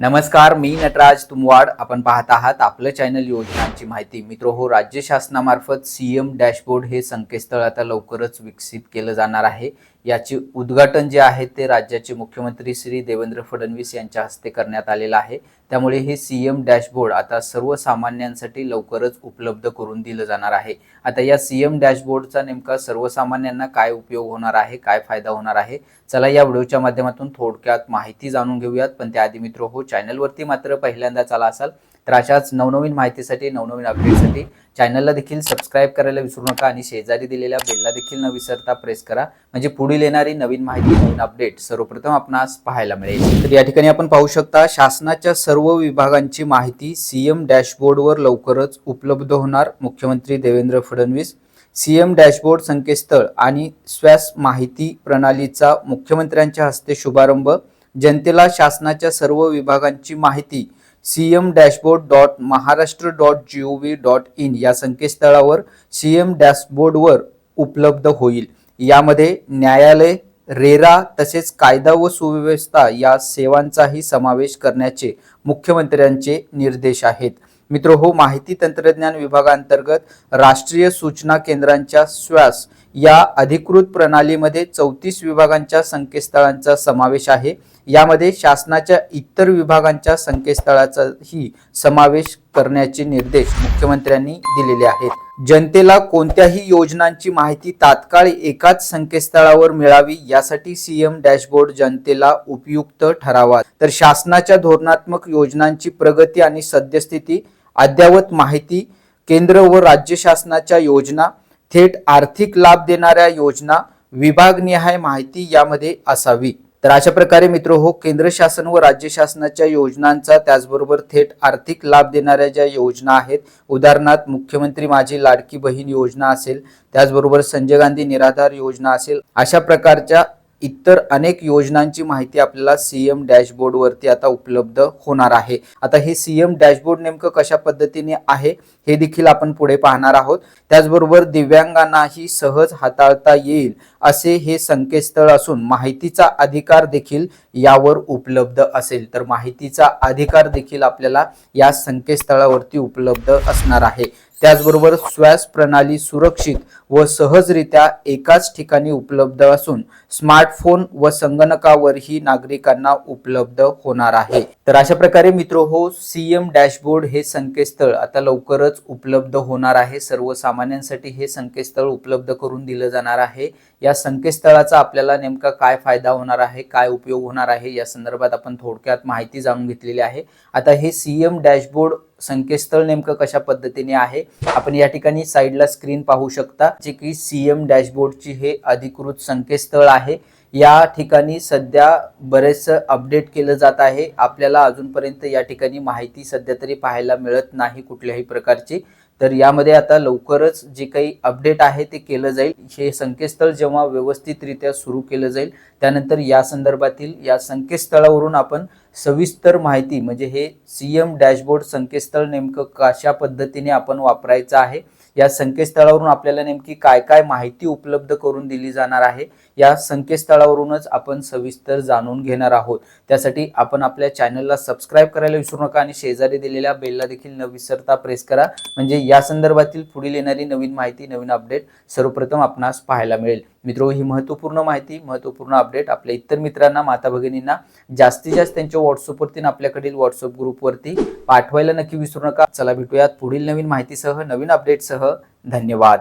नमस्कार मी नटराज तुमवाड. आपण पाहत आहात आपलं चॅनल योजनांची माहिती. मित्र हो राज्य शासनामार्फत सी एम डॅशबोर्ड हे संकेतस्थळ आता लवकरच विकसित केलं जाणार आहे. याचे उद्घाटन जे आहे ते राज्याचे मुख्यमंत्री श्री देवेंद्र फडणवीस यांच्या हस्ते करण्यात आलेलं आहे. त्यामुळे हे सी एम डॅशबोर्ड आता सर्वसामान्यांसाठी लवकरच उपलब्ध करून दिलं जाणार आहे. आता या सी एम डॅशबोर्डचा नेमका सर्वसामान्यांना काय उपयोग होणार आहे काय फायदा होणार आहे? चला या व्हिडिओच्या माध्यमातून थोडक्यात माहिती जाणून घेऊयात. पण त्याआधी मित्र हो चॅनलवरती मात्र पहिल्यांदा आला असाल तर अशाच नवनवीन माहितीसाठी नवनवीन अपडेटसाठी चॅनलला देखील सबस्क्राईब करायला विसरू नका आणि शेजारी दिलेल्या बेलला देखील न विसरता प्रेस करा. म्हणजे पुढील येणारी नवीन माहिती नवीन अपडेट सर्वप्रथम आपणास पाहायला मिळेल. तर या ठिकाणी आपण पाहू शकता शासनाच्या सर्व विभागांची माहिती सीएम डॅशबोर्डवर लवकरच उपलब्ध होणार. मुख्यमंत्री देवेंद्र फडणवीस सीएम डॅशबोर्ड संकेतस्थळ आणि स्वॅस माहिती प्रणालीचा मुख्यमंत्र्यांच्या हस्ते शुभारंभ. जनतेला शासनाच्या सर्व विभागांची माहिती C M dashboard dot Maharashtra dot G O V dot in या संकेतस्थळावर सी एम डॅशबोर्डवर उपलब्ध होईल. यामध्ये न्यायालय रेरा तसेच कायदा व सुव्यवस्था या सेवांचाही समावेश करण्याचे मुख्यमंत्र्यांचे निर्देश आहेत. मित्र हो माहिती तंत्रज्ञान विभागांतर्गत राष्ट्रीय सूचना केंद्रांच्या श्वास या अधिकृत प्रणालीमध्ये चौतीस विभागांच्या संकेतस्थळांचा समावेश आहे. यामध्ये शासनाच्या इतर विभागांच्या संकेतस्थळाचाही समावेश करण्याचे निर्देश मुख्यमंत्र्यांनी दिलेले आहेत. जनतेला कोणत्याही योजनांची माहिती तात्काळ एकाच संकेतस्थळावर मिळावी यासाठी सीएम डॅशबोर्ड जनतेला उपयुक्त ठरावा. तर शासनाच्या धोरणात्मक योजनांची प्रगती आणि सद्यस्थिती अद्ययावत माहिती केंद्र व राज्य शासनाच्या योजना थेट आर्थिक लाभ देणाऱ्या योजना विभागनिहाय माहिती यामध्ये असावी. तर अशा प्रकारे मित्र हो केंद्र शासन व राज्य शासनाच्या योजनांचा त्याचबरोबर थेट आर्थिक लाभ देणाऱ्या ज्या योजना आहेत उदाहरणार्थ मुख्यमंत्री माझी लाडकी बहीण योजना असेल त्याचबरोबर संजय गांधी निराधार योजना असेल अशा प्रकारच्या इतर अनेक योजनांची माहिती आपल्याला सीएम डॅशबोर्डवरती आता उपलब्ध होणार आहे. आता हे सीएम डॅशबोर्ड नेमकं कशा पद्धतीने आहे हे देखील आपण पुढे पाहणार आहोत. त्याचबरोबर दिव्यांगांनाही सहज हाताळता येईल असे हे संकेतस्थळ असून माहितीचा अधिकार देखील यावर उपलब्ध असेल. तर माहितीचा अधिकार देखील आपल्याला या संकेतस्थळावरती उपलब्ध असणार आहे. त्याचबरोबर श्वास प्रणाली सुरक्षित व सहजरित्या एकाच ठिकाणी उपलब्ध असून स्मार्टफोन व संगणकावरही नागरिकांना उपलब्ध होणार आहे. तर अशा प्रकारे मित्र हो सीएम डॅशबोर्ड हे संकेतस्थळ आता लवकरच उपलब्ध होणार आहे. सर्वसामान्यांसाठी हे संकेतस्थळ उपलब्ध करून दिलं जाणार आहे. या संकेतस्थळाचा आपल्याला नेमका काय फायदा होणार आहे काय उपयोग होणार आहे या संदर्भात आपण थोडक्यात माहिती जाणून घेतलेली आहे. आता हे सीएम डॅशबोर्ड संकेतस्थळ नेमकं कशा पद्धतीने आहे? आपण या ठिकाणी साईडला स्क्रीन पाहू शकता जे की सीएम डॅशबोर्डची हे अधिकृत संकेतस्थळ आहे. या ठिकाणी सध्या बरेचसं अपडेट केलं जात आहे. आपल्याला अजूनपर्यंत या ठिकाणी माहिती सध्या तरी पाहायला मिळत नाही कुठल्याही प्रकारची. तर यामध्ये आता लवकरच जे काही अपडेट आहे ते केलं जाईल. हे संकेतस्थळ जेव्हा व्यवस्थितरित्या सुरू केलं जाईल त्यानंतर या संदर्भातील या संकेतस्थळावरून आपण सविस्तर माहिती म्हणजे हे सी एम डॅशबोर्ड संकेतस्थळ नेमकं कशा पद्धतीने आपण वापरायचं आहे? या संकेतस्थळावरून आपल्याला नेमकी काय काय माहिती उपलब्ध करून दिली जाणार आहे? या संकेतस्थळावरूनच आपण सविस्तर जाणून घेणार आहोत. त्यासाठी आपण आपल्या चॅनलला सबस्क्राईब करायला विसरू नका आणि शेजारी दिलेल्या बेलला देखील न विसरता प्रेस करा. म्हणजे या संदर्भातील पुढील येणारी नवीन माहिती नवीन अपडेट सर्वप्रथम आपणास पाहायला मिळेल. मित्र ही महत्त्वपूर्ण माहिती महत्त्वपूर्ण अपडेट आपल्या इतर मित्रांना माता भगिनींना जास्तीत जास्त त्यांच्या व्हॉट्सअपवरती आपल्याकडील व्हॉट्सअप ग्रुपवरती पाठवायला नक्की विसरू नका. चला भेटूयात पुढील नवीन माहितीसह नवीन अपडेटसह धन्यवाद.